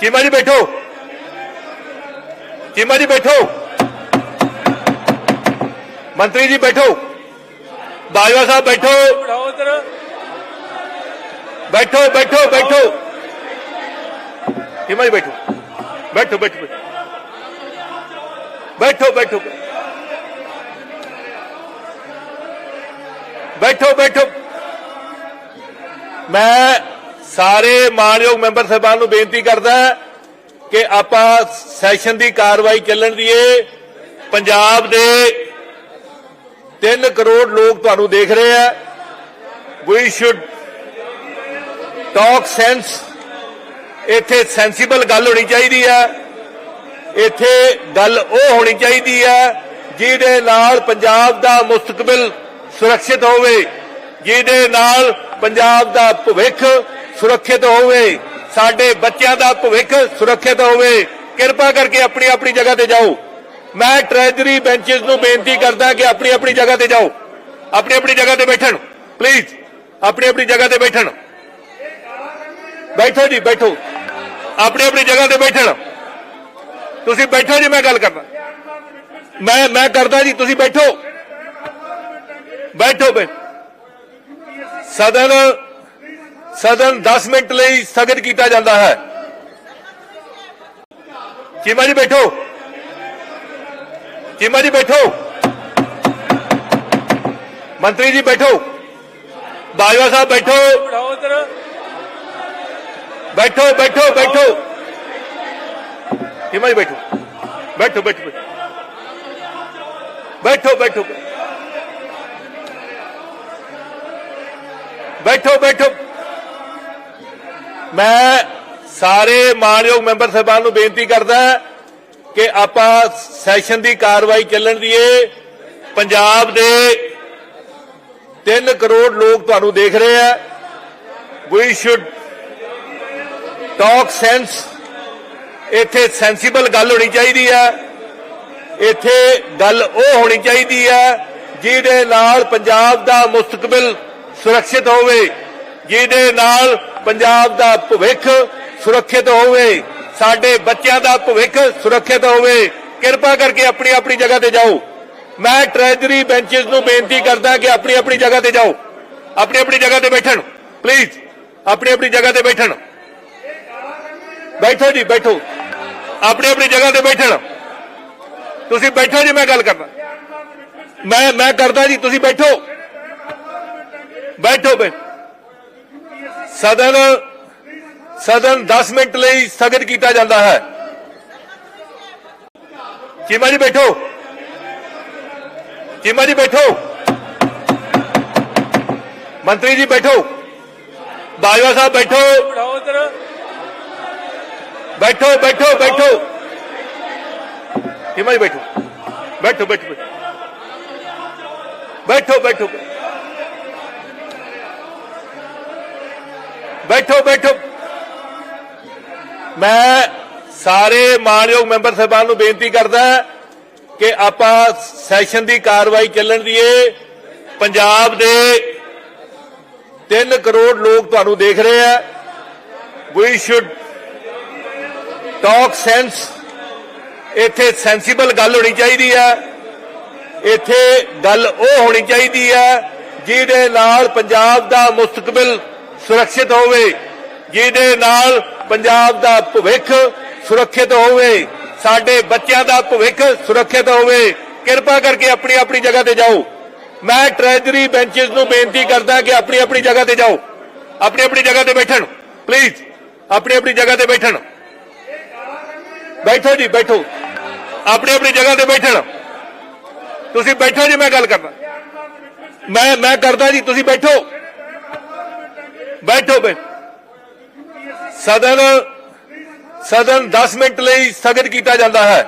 ਚੀਮਾ ਜੀ ਬੈਠੋ। ਚੀਮਾ ਜੀ ਬੈਠੋ। ਮੰਤਰੀ ਜੀ ਬੈਠੋ। ਬਾਜਵਾ ਸਾਹਿਬ ਬੈਠੋ। ਬੈਠੋ ਬੈਠੋ ਬੈਠੋ। ਚੀਮਾ ਜੀ ਬੈਠੋ। ਬੈਠੋ ਬੈਠੋ ਬੈਠੋ। ਬੈਠੋ ਬੈਠੋ। ਬੈਠੋ ਮੈਂ ਸਾਰੇ ਮਾਨਯੋਗ ਮੈਂਬਰ ਸਾਹਿਬਾਨ ਨੂੰ ਬੇਨਤੀ ਕਰਦਾ ਕਿ ਆਪਾਂ ਸੈਸ਼ਨ ਦੀ ਕਾਰਵਾਈ ਚੱਲਣ ਦੀਏ। ਪੰਜਾਬ ਦੇ 3 ਕਰੋੜ ਲੋਕ ਤੁਹਾਨੂੰ ਦੇਖ ਰਹੇ ਆ ਵੀ ਸ਼ੁੱਡ ਟਾਕ ਸੈਂਸ ਇੱਥੇ ਸੈਂਸੀਬਲ ਗੱਲ ਹੋਣੀ ਚਾਹੀਦੀ ਆ ਇੱਥੇ ਗੱਲ ਉਹ ਹੋਣੀ ਚਾਹੀਦੀ ਆ ਜਿਹਦੇ ਨਾਲ ਪੰਜਾਬ ਦਾ ਮੁਸਤਕਬਲ ਸੁਰੱਖਿਅਤ ਹੋਵੇ, ਜਿਹਦੇ ਨਾਲ ਪੰਜਾਬ ਦਾ ਭਵਿੱਖ ਸੁਰੱਖਿਅਤ ਹੋਵੇ, ਸਾਡੇ ਬੱਚਿਆਂ ਦਾ ਭਵਿੱਖ ਸੁਰੱਖਿਅਤ ਹੋਵੇ। ਕਿਰਪਾ ਕਰਕੇ ਆਪਣੀ ਆਪਣੀ ਜਗ੍ਹਾ ਤੇ ਜਾਓ। ਮੈਂ ਟ੍ਰੈਜਰੀ ਬੈਂਚਸ ਨੂੰ ਬੇਨਤੀ ਕਰਦਾ ਕਿ ਆਪਣੀ ਆਪਣੀ ਜਗ੍ਹਾ ਤੇ ਜਾਓ। ਆਪਣੀ ਆਪਣੀ ਜਗ੍ਹਾ ਤੇ ਬੈਠਣ। ਪਲੀਜ਼ ਆਪਣੀ ਆਪਣੀ ਜਗ੍ਹਾ ਤੇ ਬੈਠਣ। ਬੈਠੋ ਜੀ, ਬੈਠੋ। ਆਪਣੀ ਆਪਣੀ ਜਗ੍ਹਾ ਤੇ ਬੈਠਣ। ਤੁਸੀਂ ਬੈਠੋ ਜੀ, ਮੈਂ ਗੱਲ ਕਰਦਾ। ਮੈਂ ਮੈਂ ਕਰਦਾ ਜੀ, ਤੁਸੀਂ ਬੈਠੋ। ਬੈਠੋ ਬੈਠੋ। ਸਦਨ ਸਦਨ 10 ਮਿੰਟ ਲਈ ਸਥਗਿਤ ਕੀਤਾ ਜਾਂਦਾ ਹੈ ਚੀਮਾ ਜੀ ਬੈਠੋ ਚੀਮਾ ਜੀ ਬੈਠੋ ਮੰਤਰੀ ਜੀ ਬੈਠੋ ਬਾਜਵਾ ਸਾਹਿਬ ਬੈਠੋ ਬਿਠਾਓ ਇੱਧਰ ਬੈਠੋ ਬੈਠੋ ਬੈਠੋ ਚੀਮਾ ਜੀ ਬੈਠੋ ਬੈਠੋ ਬੈਠੋ ਬੈਠੋ ਬੈਠੋ ਬੈਠੋ ਬੈਠੋ ਮੈਂ ਸਾਰੇ ਮਾਨਯੋਗ ਮੈਂਬਰ ਸਾਹਿਬਾਨ ਨੂੰ ਬੇਨਤੀ ਕਰਦਾ ਕਿ ਆਪਾਂ ਸੈਸ਼ਨ ਦੀ ਕਾਰਵਾਈ ਚੱਲਣ ਦੀਏ ਪੰਜਾਬ ਦੇ 3 ਕਰੋੜ ਲੋਕ ਤੁਹਾਨੂੰ ਦੇਖ ਰਹੇ ਆ। ਵੀ ਸ਼ੁੱਡ ਟਾਕ ਸੈਂਸ ਇੱਥੇ ਸੈਂਸੀਬਲ ਗੱਲ ਹੋਣੀ ਚਾਹੀਦੀ ਆ। ਇੱਥੇ ਗੱਲ ਉਹ ਹੋਣੀ ਚਾਹੀਦੀ ਆ, ਜਿਹਦੇ ਨਾਲ ਪੰਜਾਬ ਦਾ ਮੁਸਤਕਬਲ ਸੁਰੱਖਿਅਤ ਹੋਵੇ। ਜਿਹਦੇ ਨਾਲ ਪੰਜਾਬ ਦਾ ਭਵਿੱਖ ਸੁਰੱਖਿਅਤ ਹੋਵੇ, ਸਾਡੇ ਬੱਚਿਆਂ ਦਾ ਭਵਿੱਖ ਸੁਰੱਖਿਅਤ ਹੋਵੇ, ਕਿਰਪਾ ਕਰਕੇ ਆਪਣੀ ਆਪਣੀ ਜਗ੍ਹਾ ਤੇ ਜਾਓ। ਮੈਂ ਟ੍ਰੈਜਰੀ ਬੈਂਚਸ ਨੂੰ ਬੇਨਤੀ ਕਰਦਾ ਕਿ ਆਪਣੀ ਆਪਣੀ ਜਗ੍ਹਾ ਤੇ ਜਾਓ। ਆਪਣੀ ਆਪਣੀ ਜਗ੍ਹਾ ਤੇ ਬੈਠਣ ਪਲੀਜ਼ ਆਪਣੀ ਆਪਣੀ ਜਗ੍ਹਾ ਤੇ ਬੈਠਣ। ਬੈਠੋ ਜੀ, ਬੈਠੋ। ਆਪਣੀ ਆਪਣੀ ਜਗ੍ਹਾ ਤੇ ਬੈਠਣ। ਤੁਸੀਂ ਬੈਠੋ ਜੀ, ਮੈਂ ਗੱਲ ਕਰਨਾ ਮੈਂ ਮੈਂ ਕਰਦਾ ਜੀ, ਤੁਸੀਂ ਬੈਠੋ। ਬੈਠੋ ਬੈਠੋ। ਸਦਨ ਸਦਨ 10 ਮਿੰਟ ਲਈ ਸਥਗਿਤ ਕੀਤਾ ਜਾਂਦਾ ਹੈ ਚੀਮਾ ਜੀ ਬੈਠੋ ਚੀਮਾ ਜੀ ਬੈਠੋ ਮੰਤਰੀ ਜੀ ਬੈਠੋ ਬਾਜਵਾ ਸਾਹਿਬ ਬੈਠੋ ਬਿਠਾਓ ਇੱਧਰ ਬੈਠੋ ਬੈਠੋ ਬੈਠੋ ਚੀਮਾ ਜੀ ਬੈਠੋ ਬੈਠੋ ਬੈਠੋ ਬੈਠੋ ਬੈਠੋ ਬੈਠੋ ਬੈਠੋ। ਮੈਂ ਸਾਰੇ ਮਾਨਯੋਗ ਮੈਂਬਰ ਸਾਹਿਬਾਨ ਨੂੰ ਬੇਨਤੀ ਕਰਦਾ ਕਿ ਆਪਾਂ ਸੈਸ਼ਨ ਦੀ ਕਾਰਵਾਈ ਚੱਲਣ ਦੀਏ ਪੰਜਾਬ ਦੇ 3 ਕਰੋੜ ਲੋਕ ਤੁਹਾਨੂੰ ਦੇਖ ਰਹੇ ਆ। ਵੀ ਸ਼ੁੱਡ ਟਾਕ ਸੈਂਸ ਇੱਥੇ ਸੈਂਸੀਬਲ ਗੱਲ ਹੋਣੀ ਚਾਹੀਦੀ ਆ। ਇੱਥੇ ਗੱਲ ਉਹ ਹੋਣੀ ਚਾਹੀਦੀ ਆ, ਜਿਹਦੇ ਨਾਲ ਪੰਜਾਬ ਦਾ ਮੁਸਤਕਬਲ ਸੁਰੱਖਿਅਤ ਹੋਵੇ, ਜਿਹਦੇ ਨਾਲ ਪੰਜਾਬ ਦਾ ਭਵਿੱਖ ਸੁਰੱਖਿਅਤ ਹੋਵੇ, ਸਾਡੇ ਬੱਚਿਆਂ ਦਾ ਭਵਿੱਖ ਸੁਰੱਖਿਅਤ ਹੋਵੇ। ਕਿਰਪਾ ਕਰਕੇ ਆਪਣੀ ਆਪਣੀ ਜਗ੍ਹਾ ਤੇ ਜਾਓ। ਮੈਂ ਟ੍ਰੈਜਰੀ ਬੈਂਚਸ ਨੂੰ ਬੇਨਤੀ ਕਰਦਾ ਕਿ ਆਪਣੀ ਆਪਣੀ ਜਗ੍ਹਾ ਤੇ ਜਾਓ। ਆਪਣੀ ਆਪਣੀ ਜਗ੍ਹਾ ਤੇ ਬੈਠਣ। ਪਲੀਜ਼ ਆਪਣੀ ਆਪਣੀ ਜਗ੍ਹਾ ਤੇ ਬੈਠਣ। ਬੈਠੋ ਜੀ, ਬੈਠੋ। ਆਪਣੀ ਆਪਣੀ ਜਗ੍ਹਾ ਤੇ ਬੈਠਣ। ਤੁਸੀਂ ਬੈਠੋ ਜੀ, ਮੈਂ ਗੱਲ ਕਰਦਾ। ਮੈਂ ਮੈਂ ਕਰਦਾ ਜੀ, ਤੁਸੀਂ ਬੈਠੋ। ਬੈਠੋ ਬੈ। ਸਦਨ ਸਦਨ 10 ਮਿੰਟ ਲਈ ਸਥਗਿਤ ਕੀਤਾ ਜਾਂਦਾ ਹੈ।